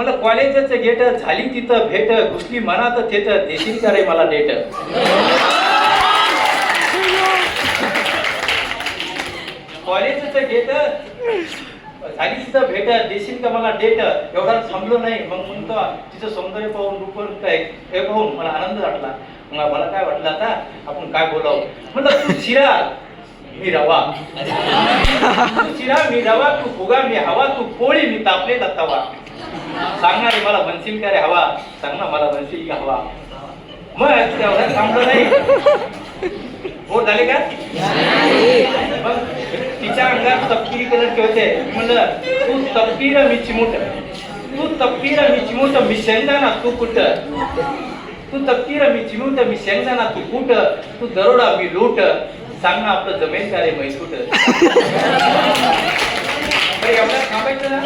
मला कॉलेजचं गेट झाली तिथं भेट घुसली मनात थेट देशील का रे मला डेट कॉलेजचं गेट झाली तिथं भेट देशील का मला डेट एवढा थांबलो नाही. मग म्हणतो तिचं सौंदर्य पाहून रूप काय हे पाहून मला आनंद वाटला. मग मला काय वाटलं आता? आपण काय बोलावं? म्हणलं तू शिरा मी रवा. तू शिरा मी रवा तू फुगा मी हवा तू पोळी मी तापलेला तवा. सांगणार मला बनशील का रे हवा? सांग ना मला बनशील का हवा? मग तेवढं थांबलं नाही. हो झाले का? मग तिच्या अंगात तपकिरी कलर ठेवते. म्हणलं तू तपकीर मी चिमूट. तू तपकीर मी चिमूट मी शेंगदाणा तू कुठ? तू तपकीर मी चिमूट मी शेंगदाणा तू कुठ? तू दरोडा मी लूट. सांग ना आपलं जमेल का रे मैसूट एवढा थांबायचं ना?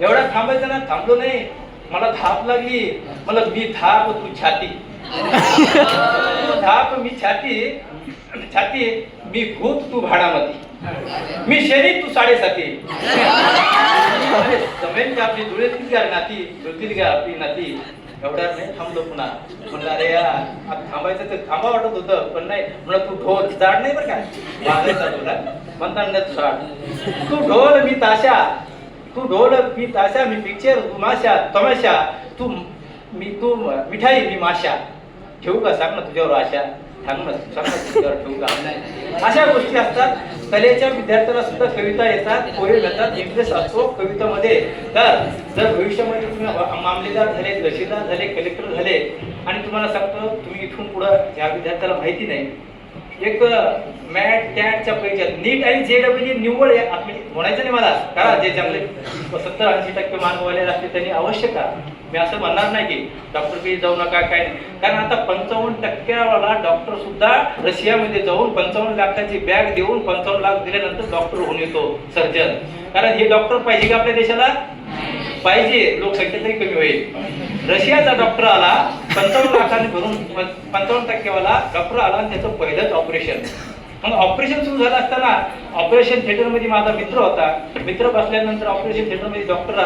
एवढा थांबायचं ना थांबलो नाही. मला थाप लागली. मला मी थाप तू छाती. धाप थाप मी छाती. छाती मी भूत तू भाडामध्ये. मी शरीर तू साडेसाती. अरे का आपली जुळेतील का नाती? जुळतील का आपली नाती? एवढ्या नाही थांबलो पुन्हा. म्हणलं अरे आता थांबायचं तर थांबा वाटत होतं पण नाही. म्हणलं तू ढोल जाड नाही बरं का? तुला. म्हणताना तू तू ढोल मी ताशा. तू ढोल मी ताशा मी पिक्चर तू माशा तमाशा तू मी तू मिठाई मी माशा. ठेवू का? सांग ना तुझ्यावर आशा. सांग ना सांग ना तुझ्यावर ठेवू का? अशा गोष्टी असतात. कलेच्या विद्यार्थ्याला सुद्धा कविता येतात पोहे येतात इंटरेस्ट असतो कवितामध्ये. तर जर भविष्यामध्ये तुम्ही मामलेदार झाले तहसीलदार झाले कलेक्टर झाले आणि तुम्हाला सांगतो तुम्ही इथून पुढं ज्या विद्यार्थ्याला माहिती नाही एक मॅट टॅटच्या परीक्षा नीट आणि जे डब्ल्यू निव्वळ म्हणजे म्हणायचं नाही मला. करा जे चांगले सत्तर ऐंशी टक्के मानवाले असते त्यांनी अवश्य करा. मी असं म्हणणार नाही की डॉक्टर बी जाऊ नका काय नाही. कारण आता पंचावन्न टक्क्यावाला डॉक्टर सुद्धा रशियामध्ये जाऊन पंचावन्न लाखाची बॅग देऊन पंचावन्न लाख दिल्यानंतर डॉक्टर होऊन येतो सर्जन कारण हे डॉक्टर पाहिजे का आपल्या देशाला? पाहिजे. लोकसंख्या तरी कमी होईल. रशियाचा डॉक्टर आला पंचावन्न लाखाने भरून पंचावन्न पंचावन्न टक्केवाला डॉक्टर आला आणि त्याचं पहिलंच ऑपरेशन. मग ऑपरेशन सुरू झालं असताना ऑपरेशन थिएटरमध्ये माझा मित्र होता. मित्र बसल्यानंतर ऑपरेशन थिएटरमध्ये डॉक्टर